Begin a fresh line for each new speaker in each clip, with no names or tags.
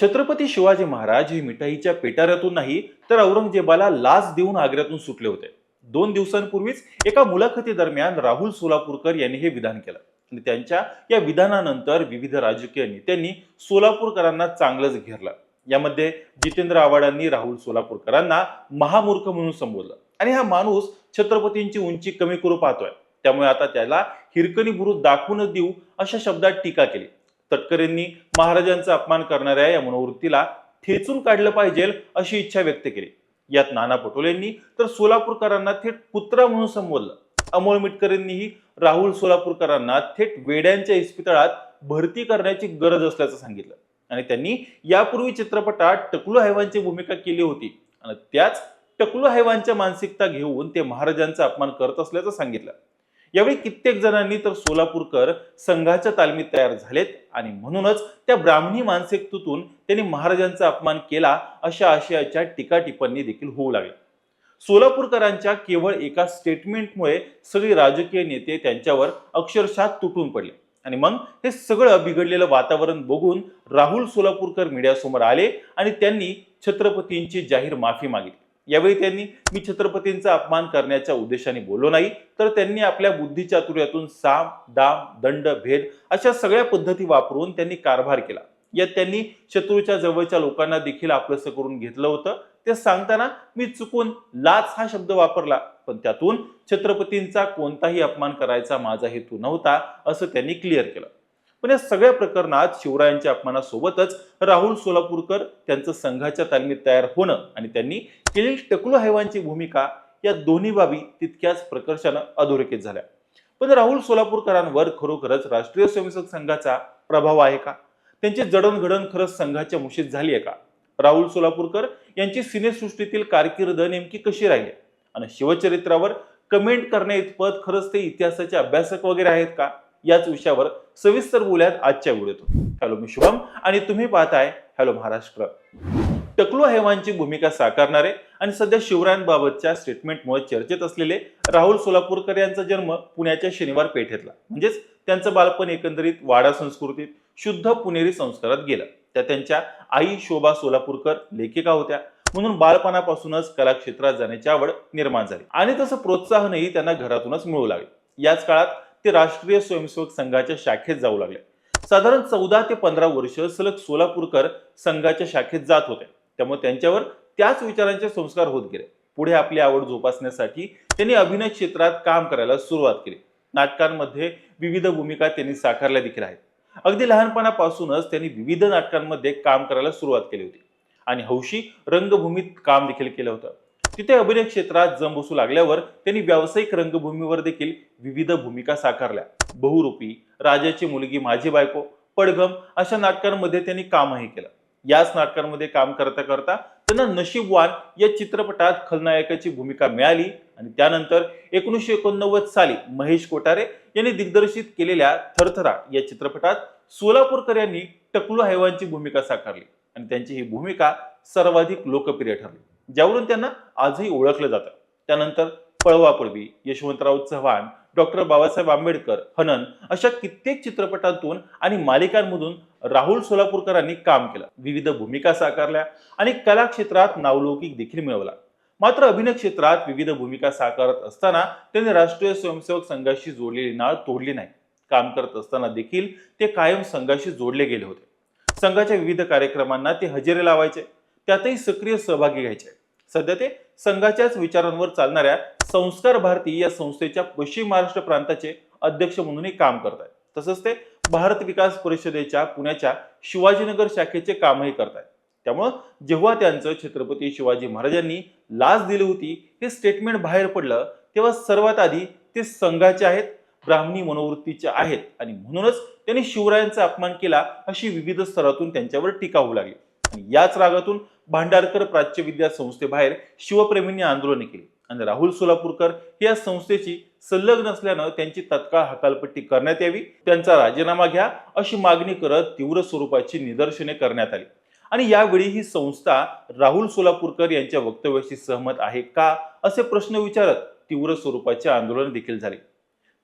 छत्रपती शिवाजी महाराज हे मिठाईच्या पेटाऱ्यातून नाही तर औरंगजेबाला लाच देऊन आग्र्यातून सुटले होते. दोन दिवसांपूर्वीच एका मुलाखती दरम्यान राहुल सोलापूरकर यांनी हे विधान केलं आणि त्यांच्या या विधानानंतर विविध राजकीय नेत्यांनी सोलापूरकरांना चांगलंच घेरलं. यामध्ये जितेंद्र आव्हाडांनी राहुल सोलापूरकरांना महामूर्ख म्हणून संबोधलं. आणि हा माणूस छत्रपतींची उंची कमी करू पाहतोय. त्यामुळे आता त्याला हिरकणी बुरुज दाखवूनच देऊ अशा शब्दात टीका केली. तटकरेंनी महाराजांचा अपमान करणाऱ्या या मनोवृत्तीला ठेचून काढलं पाहिजे अशी इच्छा व्यक्त केली. यात नाना पटोलेंनी तर सोलापूरकरांना थेट पुत्रा म्हणून संबोधलं. अमोल मिटकरेंनीही राहुल सोलापूरकरांना थेट वेड्यांच्या इस्पितळात भरती करण्याची गरज असल्याचं सांगितलं. आणि त्यांनी यापूर्वी चित्रपटात टकलू हैवांची भूमिका केली होती. आणि त्याच टकलू हैवांच्या मानसिकता घेऊन ते महाराजांचा अपमान करत असल्याचं सांगितलं. यावेळी कित्येक जणांनी तर सोलापूरकर संघाच्या तालमीत तयार झालेत आणि म्हणूनच त्या ब्राह्मणी मानसिकतेतून त्यांनी महाराजांचा अपमान केला अशा आशयाच्या टीका टिप्पणी देखील होऊ लागल्या. सोलापूरकरांच्या केवळ एका स्टेटमेंटमुळे सगळे राजकीय नेते त्यांच्यावर अक्षरशः तुटून पडले. आणि मग हे सगळं बिघडलेलं वातावरण बघून राहुल सोलापूरकर मीडियासमोर आले आणि त्यांनी छत्रपतींची जाहीर माफी मागितली. यावेळी त्यांनी मी छत्रपतींचा अपमान करण्याच्या उद्देशाने बोललो नाही तर त्यांनी आपल्या बुद्धिचातुर्यातून साम दाम दंड भेद अशा सगळ्या पद्धती वापरून त्यांनी कारभार केला. यात त्यांनी शत्रूच्या जवळच्या लोकांना देखील आपलंसं करून घेतलं होतं. ते सांगताना मी चुकून लाच हा शब्द वापरला पण त्यातून छत्रपतींचा कोणताही अपमान करायचा माझा हेतू नव्हता असं त्यांनी क्लिअर केलं. पण या सगळ्या प्रकरणात शिवरायांच्या अपमानासोबतच राहुल सोलापूरकर त्यांचं संघाच्या तालमीत तयार होणं आणि त्यांनी केलेली टकलू हैवांची भूमिका या दोन्ही बाबी तितक्याच प्रकर्षानं अधोरेखित झाल्या. पण राहुल सोलापूरकरांवर खरोखरच राष्ट्रीय स्वयंसेवक संघाचा प्रभाव आहे का? त्यांची जडणघडण खरंच संघाच्या मुशीत झाली आहे का? राहुल सोलापूरकर यांची सिनेसृष्टीतील कारकीर्द नेमकी कशी राहिली? आणि शिवचरित्रावर कमेंट करण्या इतपत खरंच ते इतिहासाचे अभ्यासक वगैरे आहेत का? याच विषयावर सविस्तर बोलूयात आजच्या व्हिडिओतून. हॅलो मी शुभम आणि तुम्ही पाहताय हॅलो महाराष्ट्र. टकलू हैवांची भूमिका साकारणारे आणि सध्या शिवरायांबाबतच्या स्टेटमेंटमुळे चर्चेत असलेले राहुल सोलापूरकर यांचा जन्म पुण्याच्या शनिवार पेठेतला. म्हणजेच त्यांचं बालपण एकंदरीत वाडा संस्कृतीत शुद्ध पुणेरी संस्कारात गेलं. त्या त्यांच्या आई शोभा सोलापूरकर लेखिका होत्या. म्हणून बालपणापासूनच कला क्षेत्रात जाण्याची आवड निर्माण झाली. आणि तसं प्रोत्साहनही त्यांना घरातूनच मिळू लागले. याच काळात ते राष्ट्रीय स्वयंसेवक संघाच्या शाखेत जाऊ लागले. साधारण चौदा ते पंधरा वर्ष सलग सोलापूरकर संघाच्या शाखेत जात होते. त्यामुळे त्यांच्यावर त्याच विचारांचे संस्कार होत गेले. पुढे आपली आवड जोपासण्यासाठी त्यांनी अभिनय क्षेत्रात काम करायला सुरुवात केली. नाटकांमध्ये विविध भूमिका त्यांनी साकारल्या देखील आहेत. अगदी लहानपणापासूनच त्यांनी विविध नाटकांमध्ये काम करायला सुरुवात केली होती. आणि हौशी रंगभूमीत काम देखील केलं होतं. तिथे अभिनय क्षेत्रात जम बसू लागल्यावर त्यांनी व्यावसायिक रंगभूमीवर देखील विविध भूमिका साकारल्या. बहुरूपी राजाची मुलगी माझी बायको पडगम अशा नाटकांमध्ये त्यांनी कामही केलं. याच नाटकांमध्ये काम करता करता त्यांना नशीबवान या चित्रपटात खलनायकाची भूमिका मिळाली आणि त्यानंतर एकोणीसशे एकोणनव्वद साली महेश कोठारे यांनी दिग्दर्शित केलेल्या थरथरा या चित्रपटात सोलापूरकर यांनी टकलू हैवानची भूमिका साकारली आणि त्यांची ही भूमिका सर्वाधिक लोकप्रिय ठरली. ज्यावरून त्यांना आजही ओळखलं जातं. त्यानंतर पळवापूर्वी यशवंतराव चव्हाण डॉक्टर बाबासाहेब आंबेडकर हनन अशा कित्येक चित्रपटांतून आणि मालिकांमधून राहुल सोलापूरकरांनी काम केलं. विविध भूमिका साकारल्या आणि कला क्षेत्रात नावलौकिक देखील मिळवला. मात्र अभिनय क्षेत्रात विविध भूमिका साकारत असताना त्यांनी राष्ट्रीय स्वयंसेवक संघाशी जोडलेली नाळ तोडली नाही. काम करत असताना देखील ते कायम संघाशी जोडले गेले होते. संघाच्या विविध कार्यक्रमांना ते हजेरे लावायचे. त्यातही सक्रिय सहभागी घ्यायचे सध्या ते संघाच्याच विचारांवर चालणाऱ्या संस्कार भारती या संस्थेच्या पश्चिम महाराष्ट्र प्रांताचे अध्यक्ष म्हणूनही काम करत आहेत. तसंच ते भारत विकास परिषदेच्या पुण्याच्या शिवाजीनगर शाखेचे कामही करत आहेत. त्यामुळं जेव्हा त्यांचं छत्रपती शिवाजी महाराजांनी लाच दिली होती हे स्टेटमेंट बाहेर पडलं तेव्हा सर्वात आधी ते संघाचे आहेत ब्राह्मणी मनोवृत्तीचे आहेत. आणि म्हणूनच त्यांनी शिवरायांचा अपमान केला अशी विविध स्तरातून त्यांच्यावर टीका होऊ लागली. आणि याच रागातून भांडारकर प्राच्यविद्या संस्थेबाहेर शिवप्रेमींनी आंदोलन केली. आणि राहुल सोलापूरकर हे या संस्थेची संलग्न असल्यानं त्यांची तत्काळ हकालपट्टी करण्यात यावी त्यांचा राजीनामा घ्या अशी मागणी करत तीव्र स्वरूपाची निदर्शने करण्यात आली. आणि यावेळी ही संस्था राहुल सोलापूरकर यांच्या वक्तव्याशी सहमत आहे का असे प्रश्न विचारत तीव्र स्वरूपाचे आंदोलन देखील झाले.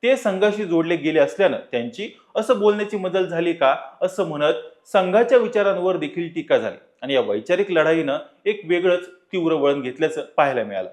ते संघाशी जोडले गेले असल्यानं त्यांची असं बोलण्याची मदत झाली का असं म्हणत संघाच्या विचारांवर देखील टीका झाली. आणि या वैचारिक लढाईनं एक वेगळंच तीव्र वळण घेतल्याचं पाहायला मिळालं.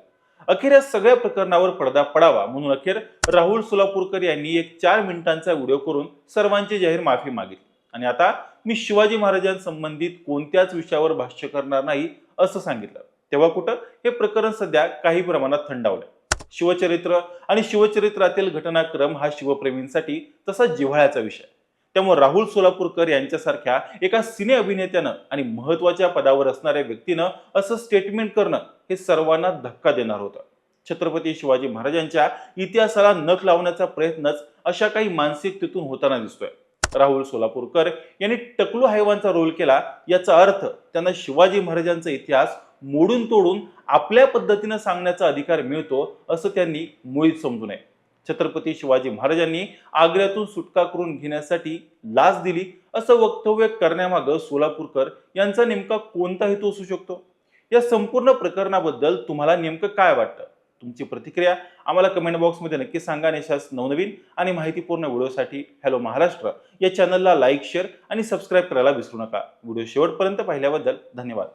अखेर या सगळ्या प्रकरणावर पडदा पडावा म्हणून अखेर राहुल सोलापूरकर यांनी एक चार मिनिटांचा व्हिडिओ करून सर्वांची जाहीर माफी मागितली. आणि आता मी शिवाजी महाराजांसंबंधित कोणत्याच विषयावर भाष्य करणार नाही असं सांगितलं. तेव्हा कुठं? हे प्रकरण सध्या काही प्रमाणात थंडावलंय. शिवचरित्र आणि शिवचरित्रातील घटनाक्रम हा शिवप्रेमींसाठी तसा जिव्हाळ्याचा विषय. त्यामुळे राहुल सोलापूरकर यांच्यासारख्या एका सिने अभिनेत्यानं आणि महत्त्वाच्या पदावर असणाऱ्या व्यक्तीनं असं स्टेटमेंट करणं हे सर्वांना धक्का देणार होतं. छत्रपती शिवाजी महाराजांच्या इतिहासाला नख लावण्याचा प्रयत्नच अशा काही मानसिकतेतून होताना दिसतोय. राहुल सोलापूरकर यांनी टकलू हैवानचा रोल केला याचा अर्थ त्यांना शिवाजी महाराजांचा इतिहास मोडून तोडून आपल्या पद्धतीनं सांगण्याचा अधिकार मिळतो असं त्यांनी मुळीच समजू नये. छत्रपती शिवाजी महाराजांनी आग्र्यातून सुटका करून घेण्यासाठी लाच दिली असं वक्तव्य करण्यामागं सोलापूरकर यांचा नेमका कोणता हेतू असू शकतो? या संपूर्ण प्रकरणाबद्दल तुम्हाला नेमकं काय वाटतं? तुमची प्रतिक्रिया आम्हाला कमेंट बॉक्समध्ये नक्की सांगा आणि अशाच नवनवीन आणि माहितीपूर्ण व्हिडिओसाठी हॅलो महाराष्ट्र या चॅनलला लाईक शेअर आणि सबस्क्राईब करायला विसरू नका. व्हिडिओ शेवटपर्यंत पाहिल्याबद्दल धन्यवाद.